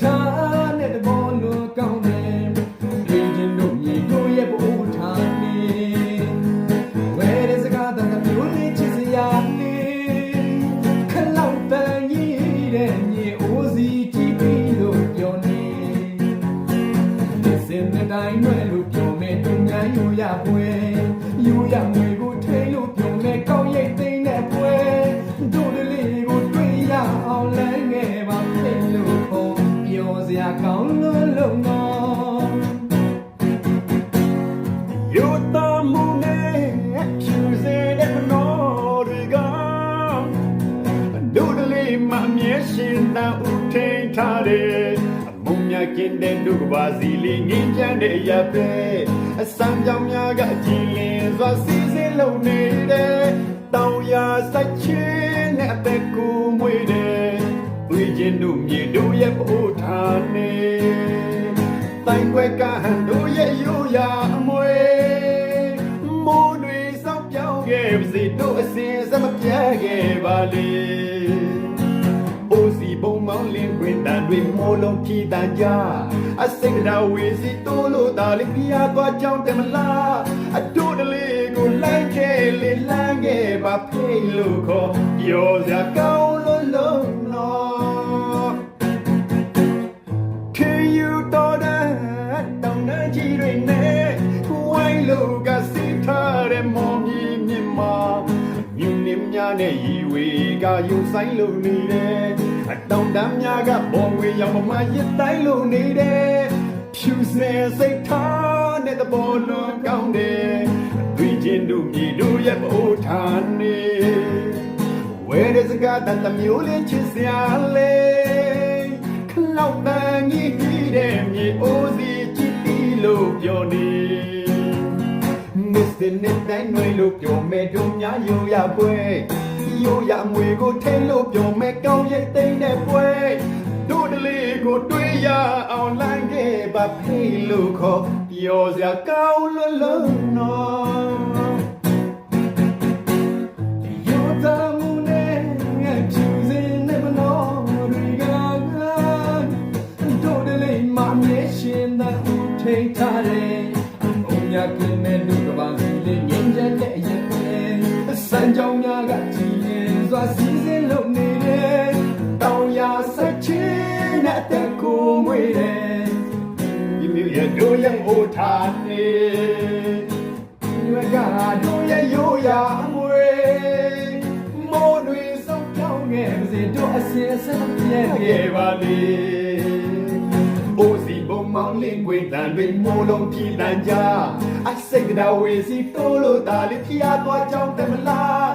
ထားနဲ့တဘောလို့ကောင်းတယ်ပြည်ချင်းတို့မြေကိုရဲ့ဘိုးထားနေဝဲတဲ့စကားတန်ကမျိုးလေးချစ်စရာနေခလောက်တန်ကြီးတဲ့မြေအိုးစီကြည့်ပြီးလို့ပြောနေဒီစင်တဲ့တိုင်းွယ်လို့ပြောမယ်သူများယူရပွဲယူရမယ် အမုံမြကင်းတဲ့ဒုက္ခပါစီလေးငင်းချမ်းတဲ့ရပဲအစမ်းကြောင်များကအကြည်လင်စွာစီစဉ်လုံနေတယ်တောင်ရစိုက်ချင်းနဲ့အသက်ကိုမွေးတယ်ဝေချင်းတို့မြေတို့ရဲ့ပို့ထားနေတိုင်ွက်ကဟန်တို့ရဲ့ရိုးရာအမွေမိုးတွေစောက်ပြောင်းခဲ့ပါစေတို့အစဉ်စမပြတ်ခဲ့ပါလေအိုစီပုံမောင်း လင်းခွင်တန်တွေမိုးလုံးဖြီးတန်ကြအစိတ်တော်ဝေစီတိုးလို့တာလေးပြာသွားကြောင်းတယ်မလားအတူတလေးကိုလိုက်ခဲ့လေလမ်းခဲ့ပါဖိလို့ခေါ်ပြောစရာကောင်းလို့လုံးတော့ခေယူတော်တဲ့တောင်းတကြီးတွေနဲ့ဝိုင်းလို့ကစီထားတဲ့မောင်ကြီးမြင်မှာမြင်းနှင်းများနဲ့ရီဝေကယူဆိုင်လို့နေတယ် အတောင်တမ်းများကဘောင်ဝေရောက်မှရစ်တိုင်းလို့နေတယ်ဖြူစင်စိတ်ထားတဲ့သဘောလွန်ကောင်းတယ်တွေ့ချင်းတို့မြေတို့ရဲ့ပို့ထားနေဝဲတဲ့စကားတတ်တမျိုးလေးချစ်စရာလေခလောက်တန်ကြီးကြီးတဲ့မြေအိုးစီချစ်တီလို့ပြောနေမစ္စတာနစ်တိုင်းຫນွေလို့ပြောမဲ့တို့များယူရပွဲ ယူရမွေကိုထိန်လို့ပြောမဲ့ကောင်းရဲ့တိမ်တဲ့ပွဲတို့တလေးကိုတွေးရအောင်လမ်းခဲ့ပါဖိလို့ခေါ်ပြောစရာကောင်းလို့လို့နော်ယောသမူနဲ့ငါချူစင်နေမနော်ရီကတို့တလေးမမြဲရှင်တဲ့ဦးထိန်ထားတယ်။ဘုံညာက ထားနေရွက်ကတို့ရရိုးရာအမွေမိုးတွေစုံကြောင်းငယ်ပါစေတို့အစင်ဆက်ပြဲခဲ့ပါလေအိုစီဘုံမောင်လင်းကွေတန်တွေမိုးလုံးဖြီးတန်ကြအစိတ်တော်ဝေစီတိုးလို့တာလေးဖျားသွားကြောင်းတယ်မလား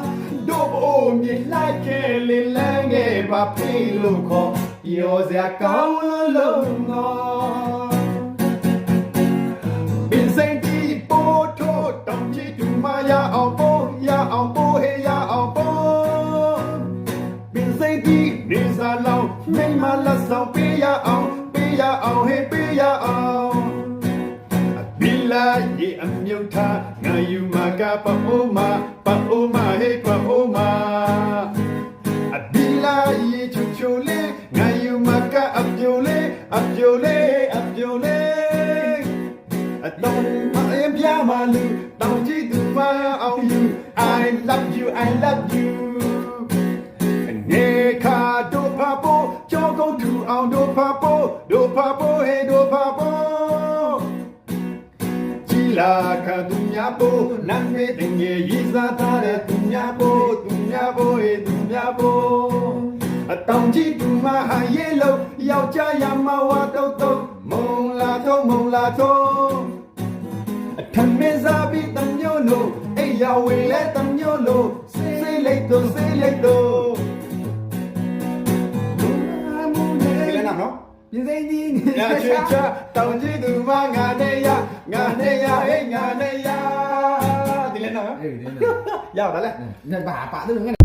တို့ဘိုးမြေလိုက်ခဲ့လေလန်းခဲ့ပါဖိလို့ခေါ်ပြောစရာကောင်းလို့လုံးတော့ မိမလက်ဆောင်ပေးရအောင်ပေးရအောင်ဟေးပေးရအောင်အဘီလာရေအမြုပ်ထားငါယူမကပအိုးမပအိုးမဟေးပအိုးမအဘီလာရေချူချူလေးငါယူမကအပြိုလေးအပြိုလေးအပြိုလေးအတော့မအရင်ပြမလူတောင်ကြည့်သူမအောင် you I love you I love you အောင်ဒိုဖာပိုဒိုဖာပိုဟေဒိုဖာပိုကြည်လာခါသူများပိုနတ်မေတင်ရဲ့ရည်စားထားတဲ့သူများပိုသူများပိုဟေသူများပိုအတောင်ကြည့်သူမဟာရေလို့ယောက်ျားရမဝါတော့တော့မုံလာတော့မုံလာတော့အထမင်းစားပြီးတမျိုးလို့အိယာဝေလဲတမျိုးလို့စေးလိုက်တော့စေးလိုက်တော့ စိမ့်ကြီးနေညာချွေချတောင်ကြီးသူမငါနဲ့ရငါနဲ့ရဟဲ့ငါနဲ့ရဒီလည်းနော်။အေးဒီနေ့ရပါလား။ညဘာပါတော့ငါ